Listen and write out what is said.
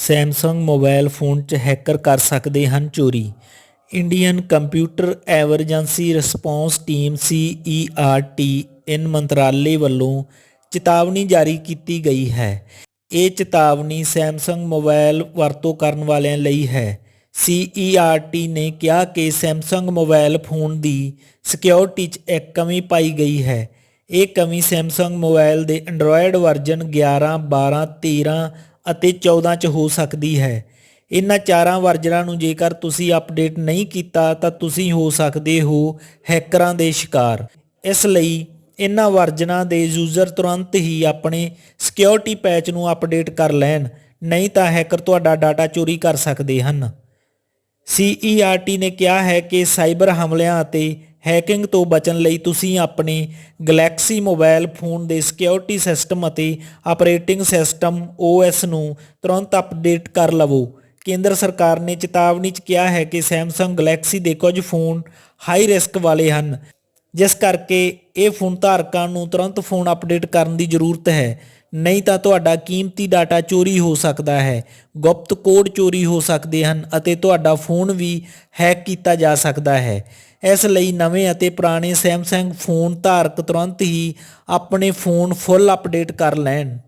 Samsung mobile phone 'ਚ hacker ਕਰ ਸਕਦੇ ਹਨ ਚੋਰੀ। Indian computer emergency response team CERT in ਮੰਤਰਾਲੇ ਵੱਲੋਂ ਚੇਤਾਵਨੀ ਜਾਰੀ ਕੀਤੀ ਗਈ ਹੈ। ਇਹ ਚੇਤਾਵਨੀ ਸੈਮਸੰਗ ਮੋਬਾਈਲ ਵਰਤੋਂ ਕਰਨ ਵਾਲਿਆਂ ਲਈ ਹੈ। ਸੀਈਆਰਟੀ ਨੇ ਕਿਹਾ ਕਿ ਸੈਮਸੰਗ ਮੋਬਾਈਲ ਫੋਨ ਦੀ ਸਿਕਿਉਰਿਟੀ 'ਚ ਇੱਕ ਕਮੀ ਪਾਈ ਗਈ ਹੈ। ਇਹ ਕਮੀ ਸੈਮਸੰਗ ਮੋਬਾਈਲ ਦੇ ਐਂਡਰੋਇਡ ਵਰਜ਼ਨ 11 12 13 ਅਤੇ 14 ਚ ਹੋ ਸਕਦੀ ਹੈ। ਇਹਨਾਂ ਚਾਰਾਂ ਵਰਜਨਾਂ ਨੂੰ ਜੇਕਰ ਤੁਸੀਂ ਅਪਡੇਟ ਨਹੀਂ ਕੀਤਾ, ਤਾਂ ਤੁਸੀਂ ਹੋ ਸਕਦੇ ਹੋ ਹੈਕਰਾਂ ਦੇ ਸ਼ਿਕਾਰ। ਇਸ ਲਈ ਇਹਨਾਂ ਵਰਜਨਾਂ ਦੇ ਯੂਜ਼ਰ ਤੁਰੰਤ ਹੀ ਆਪਣੇ ਸਿਕਿਉਰਿਟੀ ਪੈਚ ਨੂੰ ਅਪਡੇਟ ਕਰ ਲੈਣ, ਨਹੀਂ ਤਾਂ ਹੈਕਰ ਤੁਹਾਡਾ ਡਾਟਾ ਚੋਰੀ ਕਰ ਸਕਦੇ ਹਨ। ਸੀਈਆਰਟੀ ਨੇ ਕਿਹਾ ਹੈ ਕਿ ਸਾਈਬਰ ਹਮਲਿਆਂ ਅਤੇ ਹੈਕਿੰਗ ਤੋਂ ਬਚਣ ਲਈ ਤੁਸੀਂ ਆਪਣੇ ਗੈਲੈਕਸੀ ਮੋਬਾਈਲ ਫੋਨ ਦੇ ਸਿਕਿਉਰਿਟੀ ਸਿਸਟਮ ਅਤੇ ਆਪਰੇਟਿੰਗ ਸਿਸਟਮ OS ਨੂੰ ਤੁਰੰਤ ਅਪਡੇਟ ਕਰ ਲਵੋ। ਕੇਂਦਰ ਸਰਕਾਰ ਨੇ ਚੇਤਾਵਨੀ 'ਚ ਕਿਹਾ ਹੈ ਕਿ ਸੈਮਸੰਗ ਗੈਲੈਕਸੀ ਦੇ ਕੁਝ ਫੋਨ ਹਾਈ ਰਿਸਕ ਵਾਲੇ ਹਨ, ਜਿਸ ਕਰਕੇ ਇਹ ਫੋਨ ਧਾਰਕਾਂ ਨੂੰ ਤੁਰੰਤ ਫੋਨ ਅਪਡੇਟ ਕਰਨ ਦੀ ਜ਼ਰੂਰਤ ਹੈ। ਨਹੀਂ ਤਾਂ ਤੁਹਾਡਾ ਕੀਮਤੀ ਡਾਟਾ ਚੋਰੀ ਹੋ ਸਕਦਾ ਹੈ, ਗੁਪਤ ਕੋਡ ਚੋਰੀ ਹੋ ਸਕਦੇ ਹਨ ਅਤੇ ਤੁਹਾਡਾ ਫੋਨ ਵੀ ਹੈਕ ਕੀਤਾ ਜਾ ਸਕਦਾ ਹੈ। ਇਸ ਲਈ ਨਵੇਂ ਅਤੇ ਪੁਰਾਣੇ ਸੈਮਸੰਗ ਫੋਨ ਧਾਰਕ ਤੁਰੰਤ ਹੀ ਆਪਣੇ ਫੋਨ ਫੁੱਲ ਅਪਡੇਟ ਕਰ ਲੈਣ।